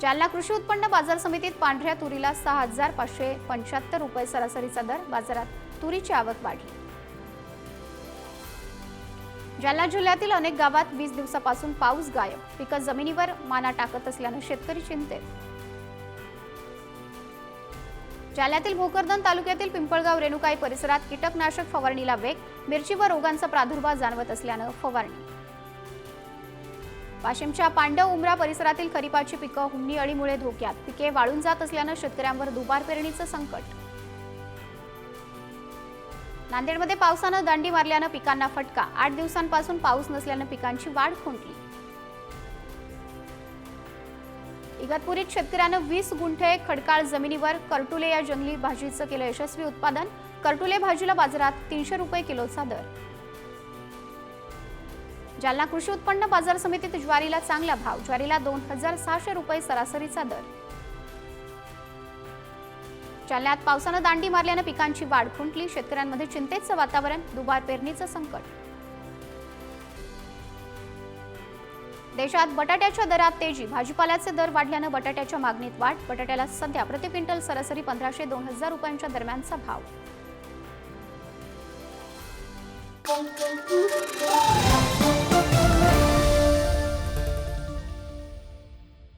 जालना कृषी उत्पन्न बाजार समितीत पांढऱ्या तुरीला सहा हजार पाचशे पंच्याहत्तर रुपये सरासरीचा दर बाजारात तुरीची आवक वाढली. जालना जिल्ह्यातील अनेक गावात वीस दिवसापासून पाऊस गायब पिकं जमिनीवर माना टाकत असल्यानं शेतकरी चिंतेत. जालन्यातील भोकरदन तालुक्यातील पिंपळगाव रेणुकाई परिसरात कीटकनाशक फवारणीला वेग मिरचीवर रोगांचा प्रादुर्भाव जाणवत असल्यानं फवारणी. वाशिमच्या पांडव उमरा परिसरातील खरीपाची पिकं हुमणी अळीमुळे धोक्यात. पिके वाळून जात असल्यानं शेतकऱ्यांवर दुबार पेरणीचं संकट. नांदेडमध्ये पावसानं दांडी मारल्यानं पिकांना फटका. आठ दिवसांपासून पाऊस नसल्यानं पिकांची वाढ खुंटली. इगतपुरीत शेतकऱ्यानं वीस गुंठे खडकाळ जमिनीवर करटुले या जंगली भाजीचं केलं यशस्वी उत्पादन. करटुले भाजीला बाजारात तीनशे रुपये किलोचा दर. जालना कृषी उत्पन्न बाजार समितीत ज्वारीला चांगला भाव ज्वारीला दोन हजार सहाशे रुपये सरासरीचा दर. जालन्यात पावसानं दांडी मारल्यानं पिकांची वाढ खुंटली शेतकऱ्यांमध्ये चिंतेचं वातावरण दुबार पेरणीचं संकट. देशात बटाट्याच्या दरात तेजी भाजीपाल्याचे दर वाढल्यानं बटाट्याच्या मागणीत वाढ बटाट्याला सध्या प्रति क्विंटल सरासरी पंधराशे दोन हजार रुपयांच्या दरम्यानचा भाव.